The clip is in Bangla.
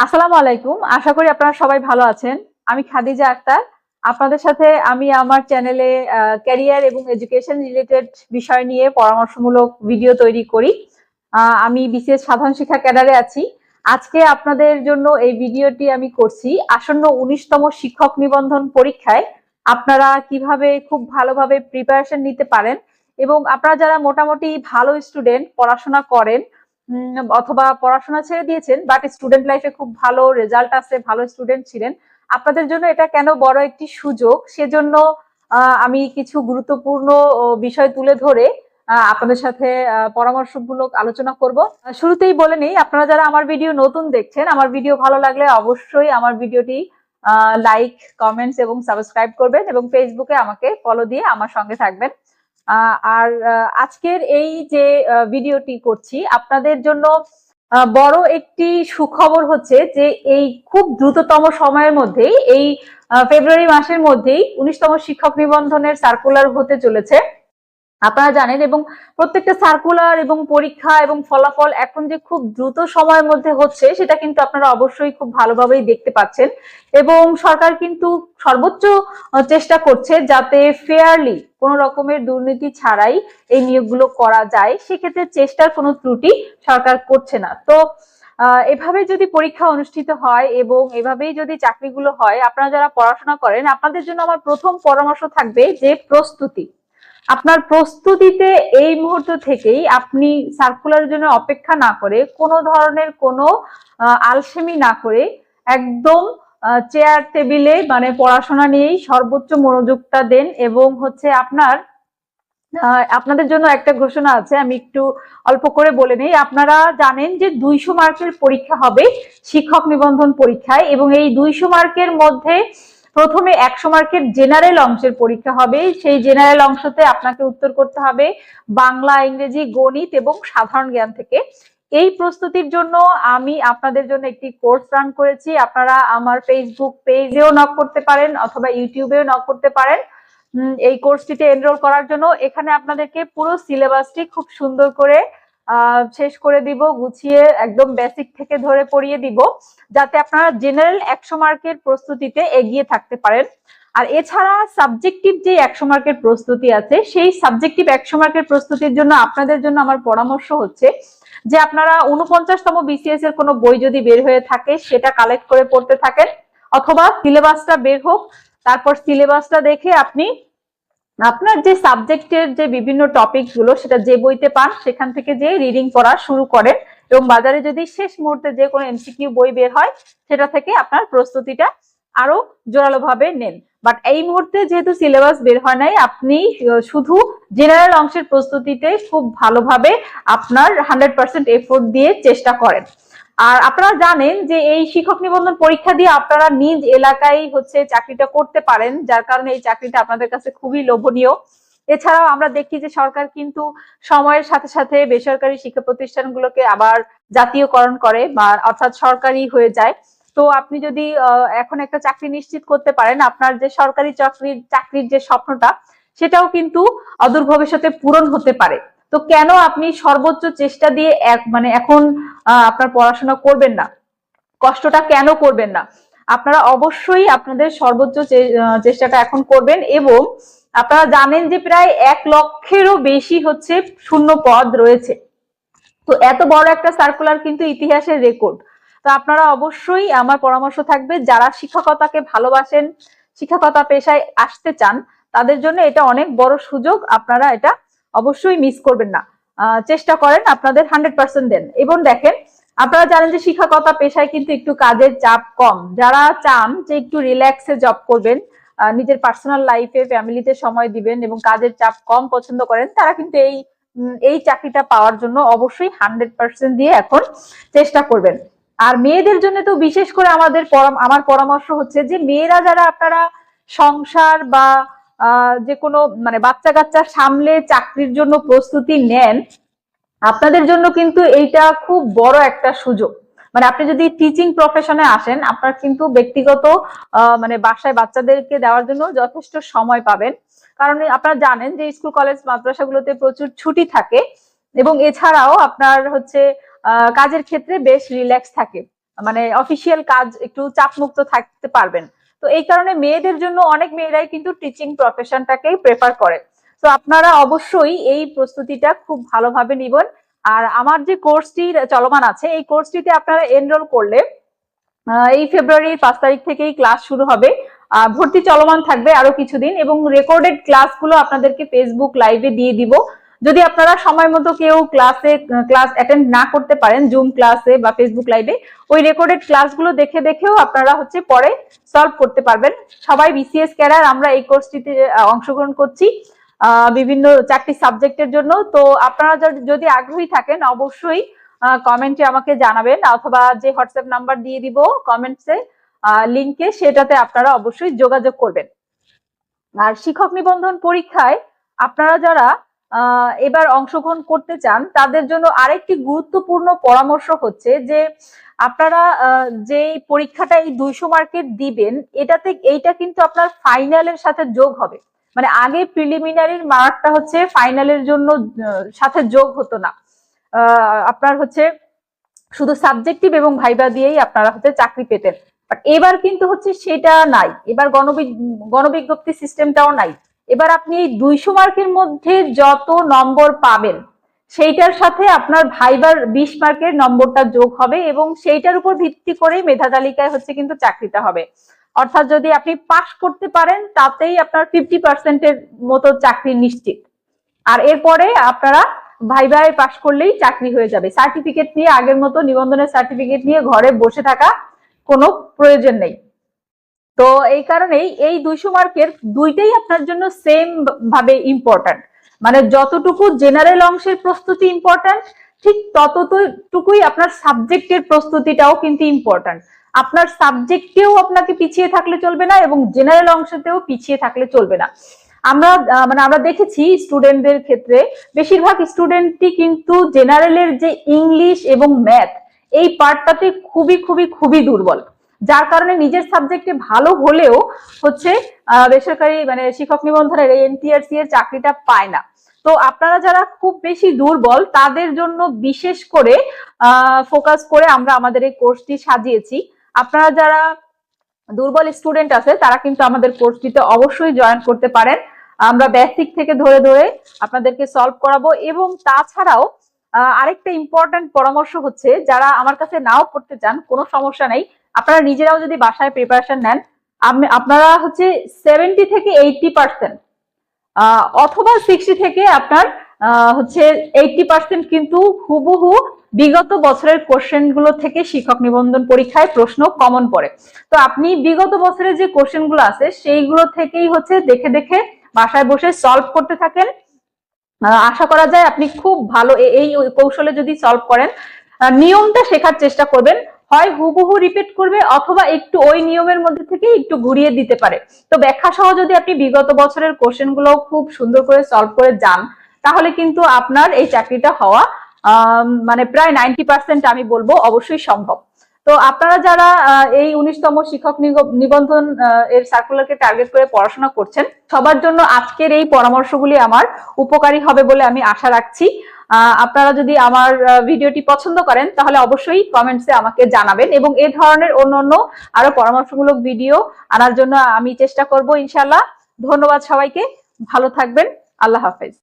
আসসালামু আলাইকুম। আশা করি আপনারা সবাই ভালো আছেন। আমি খাদিজা আক্তার। আপনাদের সাথে আমি আমার চ্যানেলে ক্যারিয়ার এবং এডুকেশন রিলেটেড বিষয় নিয়ে পরামর্শমূলক ভিডিও তৈরি করি। আমি বিসিএস সাধারণ শিক্ষা ক্যাডারে আছি। আজকে আপনাদের জন্য এই ভিডিওটি আমি করছি আসন্ন উনিশতম শিক্ষক নিবন্ধন পরীক্ষায়। আপনারা কীভাবে খুব ভালোভাবে প্রিপারেশন নিতে পারেন এবং আপনারা যারা মোটামুটি ভালো স্টুডেন্ট পড়াশোনা করেন অথবা পড়াশোনা ছেড়ে দিয়েছেন বাট স্টুডেন্ট লাইফে খুব ভালো রেজাল্ট আছে ভালো স্টুডেন্ট ছিলেন। আপনাদের জন্য এটা কেন বড় একটি সুযোগ? সেজন্য আমি কিছু গুরুত্বপূর্ণ বিষয় তুলে ধরে আপনাদের সাথে পরামর্শমূলক আলোচনা করব। শুরুতেই বলে নেই, আপনারা যারা আমার ভিডিও নতুন দেখছেন, আমার ভিডিও ভালো লাগলে অবশ্যই আমার ভিডিওটি লাইক কমেন্টস এবং সাবস্ক্রাইব করবেন এবং ফেসবুকে আমাকে ফলো দিয়ে আমার সঙ্গে থাকবেন। আর আজকের এই যে ভিডিওটি করছি, আপনাদের জন্য বড় একটি সুখবর হচ্ছে যে, এই খুব দ্রুততম সময়ের মধ্যেই, এই ফেব্রুয়ারি মাসের মধ্যেই উনিশতম শিক্ষক নিবন্ধনের সার্কুলার হতে চলেছে। আপনারা জানেন এবং প্রত্যেকটা সার্কুলার এবং পরীক্ষা এবং ফলাফল এখন যে খুব দ্রুত সময়ের মধ্যে হচ্ছে, সেটা কিন্তু আপনারা অবশ্যই খুব ভালোভাবেই দেখতে পাচ্ছেন। এবং সরকার কিন্তু সর্বোচ্চ চেষ্টা করছে যাতে ফেয়ারলি কোনো রকমের দুর্নীতি ছাড়াই এই নিয়োগগুলো করা যায়। সেক্ষেত্রে চেষ্টার কোনো ত্রুটি সরকার করছে না। তো এভাবে যদি পরীক্ষা অনুষ্ঠিত হয় এবং এভাবেই যদি চাকরিগুলো হয়, আপনারা যারা পড়াশোনা করেন, আপনাদের জন্য আমার প্রথম পরামর্শ থাকবে যে প্রস্তুতি। আপনার প্রস্তুতিতে এই মুহূর্ত থেকেই আপনি সার্কুলারের জন্য অপেক্ষা না করে কোনো ধরনের কোনো আলসেমি না করে একদম চেয়ার টেবিলে মানে পড়াশোনা নিয়েই সর্বোচ্চ মনোযোগটা দেন এবং হচ্ছে আপনার আপনাদের জন্য একটা ঘোষণা আছে, আমি একটু অল্প করে বলে নেই। আপনারা জানেন যে দুইশো মার্কের পরীক্ষা হবে শিক্ষক নিবন্ধন পরীক্ষায় এবং এই দুইশো মার্কের মধ্যে প্রথমে একশো মার্কের জেনারেল অংশের পরীক্ষা হবে। সেই জেনারেল অংশতে আপনাকে উত্তর করতে হবে বাংলা, ইংরেজি, গণিত এবং সাধারণ জ্ঞান থেকে। এই প্রস্তুতির জন্য আমি আপনাদের জন্য একটি কোর্স রান করেছি। আপনারা আমার ফেসবুক পেজেও নক করতে পারেন অথবা ইউটিউবেও নক করতে পারেন। এই কোর্সটিতে এনরোল করার জন্য এখানে আপনাদেরকে পুরো সিলেবাসটি খুব সুন্দর করে শেষ করে দিব, গুছিয়ে একদম বেসিক থেকে ধরে পড়িয়ে দিব। যাতে আপনারা জেনারেল একশো মার্কের প্রস্তুতিতে এগিয়ে থাকতে পারেন। আর এছাড়া সাবজেক্টিভ যে একশো মার্কের প্রস্তুতি আছে, সেই সাবজেক্টিভ একশো মার্কের প্রস্তুতির জন্য আপনাদের জন্য আমার পরামর্শ হচ্ছে যে আপনারা উনপঞ্চাশতম বিসিএস এর কোনো বই যদি বের হয়ে থাকে, সেটা কালেক্ট করে পড়তে থাকেন। অথবা সিলেবাসটা বের হোক, তারপর সিলেবাসটা দেখে আপনি আপনার যে সাবজেক্টের যে বিভিন্ন টপিকগুলো সেটা যে বইতে পান, সেখান থেকে যে রিডিং পড়া শুরু করেন। এবং বাজারে যদি শেষ মুহূর্তে যে কোনো এমসিকিউ বই বের হয়, সেটা থেকে আপনার প্রস্তুতিটা আরও জোরালো ভাবে নেন। বাট এই মুহূর্তে যেহেতু সিলেবাস বের হয় নাই, আপনি শুধু জেনারেল অংশের প্রস্তুতিতে খুব ভালোভাবে আপনার হান্ড্রেড পার্সেন্ট এফোর্ট দিয়ে চেষ্টা করেন। আর আপনারা জানেন যে এই শিক্ষক নিবন্ধন পরীক্ষা দিয়ে আপনারা নিজ এলাকায় হচ্ছে চাকরিটা করতে পারেন, যার কারণে এই চাকরিটা আপনাদের কাছে খুবই লোভনীয়। এছাড়াও আমরা দেখি যে সরকার কিন্তু সময়ের সাথে সাথে বেসরকারি শিক্ষা প্রতিষ্ঠানগুলোকে আবার জাতীয়করণ করে বা অর্থাৎ সরকারি হয়ে যায়। তো আপনি যদি এখন একটা চাকরি নিশ্চিত করতে পারেন, আপনার যে সরকারি চাকরির চাকরির যে স্বপ্নটা, সেটাও কিন্তু অদূর ভবিষ্যতে পূরণ হতে পারে। তো কেন আপনি সর্বোচ্চ চেষ্টা দিয়ে এক মানে এখন আপনার পড়াশোনা করবেন না? কষ্টটা কেন করবেন না? আপনারা অবশ্যই আপনাদের সর্বোচ্চ চেষ্টাটা এখন করবেন এবং আপনারা জানেন যে প্রায় এক লক্ষেরও বেশি হচ্ছে শূন্য পদ রয়েছে। তো এত বড় একটা সার্কুলার কিন্তু ইতিহাসের রেকর্ড তো আপনারা অবশ্যই আমার পরামর্শ থাকবে, যারা শিক্ষকতাকে ভালোবাসেন, শিক্ষকতা পেশায় আসতে চান, তাদের জন্য এটা অনেক বড় সুযোগ, আপনারা এটা অবশ্যই মিস করবেন না। চেষ্টা করেন আপনাদের হান্ড্রেড পার্সেন্ট দেন। এবং দেখেন, আপনারা জানেন যে শিক্ষকতা পেশায় কিন্তু একটু কাজের চাপ কম। যারা চান যে একটু রিল্যাক্সে জব করবেন নিজের পার্সোনাল লাইফে ফ্যামিলিতে সময় দিবেন এবং কাজের চাপ কম পছন্দ করেন, তারা কিন্তু এই এই চাকরিটা পাওয়ার জন্য অবশ্যই হান্ড্রেড পার্সেন্ট দিয়ে এখন চেষ্টা করবেন। আর মেয়েদের জন্য তো বিশেষ করে আমাদের আমার পরামর্শ হচ্ছে যে মেয়েরা যারা আপনারা সংসার বা যে কোনো মানে বাচ্চা কাচ্চা সামলে চাকরির জন্য প্রস্তুতি নেন, আপনাদের জন্য কিন্তু এইটা খুব বড় একটা সুযোগ। মানে আপনি যদি টিচিং প্রফেশনে আসেন, আপনার কিন্তু ব্যক্তিগত মানে বাসায় বাচ্চাদেরকে দেওয়ার জন্য যথেষ্ট সময় পাবেন। কারণ আপনারা জানেন যে স্কুল কলেজ মাদ্রাসাগুলোতে প্রচুর ছুটি থাকে এবং এছাড়াও আপনার হচ্ছে কাজের ক্ষেত্রে বেশ রিল্যাক্স থাকে। মানে অফিসিয়াল কাজ একটু চাপমুক্ত থাকতে পারবেন। তো এই কারণে মেয়েদের জন্য অনেক মেয়েরাই কিন্তু টিচিং প্রফেশনটাকেই প্রেফার করে। তো আপনারা অবশ্যই এই প্রস্তুতিটা খুব ভালোভাবে নিবেন। আর আমার যে কোর্সটি চলমান আছে, এই কোর্সটিতে আপনারা এনরোল করলে এই ফেব্রুয়ারির পাঁচ তারিখ থেকেই ক্লাস শুরু হবে। ভর্তি চলমান থাকবে আরও কিছুদিন এবং রেকর্ডেড ক্লাসগুলো আপনাদেরকে ফেসবুক লাইভে দিয়ে দিব। যদি আপনারা সময় মতো কেউ ক্লাসে ক্লাস অ্যাটেন্ড না করতে পারেন জুম ক্লাসে বা ফেসবুক লাইভে ওই রেকর্ডেড ক্লাসগুলো দেখে দেখেও আপনারা হচ্ছে পরে সলভ করতে পারবেন। সবাই বিসিএস ক্যারার আমরা এই কোর্সটিতে অংশগ্রহণ করছি। বিভিন্ন চারটি সাবজেক্টের জন্য। তো আপনারা যদি- আগ্রহী থাকেন, অবশ্যই কমেন্টে আমাকে জানাবেন অথবা যে হোয়াটসঅ্যাপ নাম্বার দিয়ে দিব কমেন্টসে লিংকে, সেটাতে আপনারা অবশ্যই যোগাযোগ করবেন। আর শিক্ষক নিবন্ধন পরীক্ষায় আপনারা যারা এবার অংশগ্রহণ করতে চান, তাদের জন্য আরেকটি গুরুত্বপূর্ণ পরামর্শ হচ্ছে যে, আপনারা যে পরীক্ষাটা এই দুইশো মার্কের দিবেন, এটাতে, এইটা কিন্তু আপনার ফাইনালের সাথে যোগ হবে। মানে আগে প্রিলিমিনারির মার্কটা হচ্ছে ফাইনালের জন্য সাথে যোগ হতো না। আপনার হচ্ছে শুধু সাবজেক্টিভ এবং ভাইবা দিয়েই আপনারা হচ্ছে চাকরি পেতেন। বাট এবার কিন্তু হচ্ছে সেটা নাই। এবার গণবি- গণবিজ্ঞপ্তি সিস্টেমটাও নাই। এবার আপনি এই দুইশো মার্কের মধ্যে যত নম্বর পাবেন, সেইটার সাথে আপনার ভাইবার বিশ মার্কের নম্বরটা যোগ হবে এবং সেইটার উপর ভিত্তি করেই মেধা তালিকায় হচ্ছে কিন্তু চাকরিটা হবে। অর্থাৎ যদি আপনি পাশ করতে পারেন, তাতেই আপনার ফিফটি পার্সেন্টের মতো চাকরি নিশ্চিত। আর এরপরে আপনারা ভাই ভাই পাশ করলেই চাকরি হয়ে যাবে। সার্টিফিকেট নিয়ে, আগের মতো নিবন্ধনের সার্টিফিকেট নিয়ে ঘরে বসে থাকা কোনো প্রয়োজন নেই। তো এই কারণেই এই দুইশো মার্কের দুইটাই আপনার জন্য সেম ভাবে ইম্পর্ট্যান্ট মানে যতটুকু জেনারেল অংশের প্রস্তুতি ইম্পর্ট্যান্ট ঠিক ততটুকুই আপনার সাবজেক্টের প্রস্তুতিটাও কিন্তু ইম্পর্ট্যান্ট আপনার সাবজেক্টেও আপনাকে পিছিয়ে থাকলে চলবে না এবং জেনারেল অংশতেও পিছিয়ে থাকলে চলবে না। আমরা মানে আমরা দেখেছি স্টুডেন্টদের ক্ষেত্রে বেশিরভাগ স্টুডেন্টই কিন্তু জেনারেলের যে ইংলিশ এবং ম্যাথ এই পার্টটাতে খুবই খুবই খুবই দুর্বল। যার কারণে নিজের সাবজেক্টে ভালো হলেও হচ্ছে বেসরকারি মানে শিক্ষক নিবন্ধনের এনটিআরসি এর চাকরিটা পায় না। তো আপনারা যারা খুব বেশি দুর্বল, তাদের জন্য বিশেষ করে ফোকাস করে আমরা আমাদের এই কোর্সটি সাজিয়েছি। আপনারা যারা দুর্বল স্টুডেন্ট আছে, তারা কিন্তু আমাদের কোর্সটিতে অবশ্যই জয়েন করতে পারেন। আমরা বেসিক থেকে ধরে ধরে আপনাদেরকে সলভ করাবো এবং তাছাড়াও আরেকটা ইম্পর্টেন্ট পরামর্শ হচ্ছে, যারা আমার কাছে নাও পড়তে চান, কোনো সমস্যা নেই। আপনারা নিজেরাও যদি বাসায় প্রিপারেশন নেন আপনারা হচ্ছে সেভেন্টি থেকে এইটটি পার্সেন্ট অথবা সিক্সটি থেকে আপনার হচ্ছে এইটটি পার্সেন্ট কিন্তু হুবহু বিগত বছরের কোশ্চেনগুলো থেকে শিক্ষক নিবন্ধন পরীক্ষায় প্রশ্ন কমন পড়ে। তো আপনি বিগত বছরের যে কোশ্চেনগুলো আছে, সেইগুলো থেকেই হচ্ছে দেখে দেখে বাসায় বসে সলভ করতে থাকেন। আশা করা যায় আপনি খুব ভালো এই কৌশলে যদি সলভ করেন নিয়মটা শেখার চেষ্টা করবেন। হয় হুবহু রিপিট করবে অথবা একটু ওই নিয়মের মধ্যে থেকে একটু ঘুরিয়ে দিতে পারে। তো ব্যাখ্যা সহ যদি আপনি বিগত বছরের কোশ্চেনগুলো খুব সুন্দর করে সলভ করে যান তাহলে কিন্তু আপনার এই চাকরিটা হওয়া মানে প্রায় নাইনটি পার্সেন্ট আমি বলব অবশ্যই সম্ভব। তো আপনারা যারা এই উনিশতম শিক্ষক নিবন্ধন এর সার্কুলারকে টার্গেট করে পড়াশোনা করছেন, সবার জন্য আজকের এই পরামর্শগুলি আমার উপকারী হবে বলে আমি আশা রাখছি। আপনারা যদি আমার ভিডিওটি পছন্দ করেন, তাহলে অবশ্যই কমেন্টসে আমাকে জানাবেন এবং এ ধরনের অন্য অন্য আরও পরামর্শমূলক ভিডিও আনার জন্য আমি চেষ্টা করব ইনশাল্লাহ ধন্যবাদ সবাইকে, ভালো থাকবেন, আল্লাহ হাফেজ।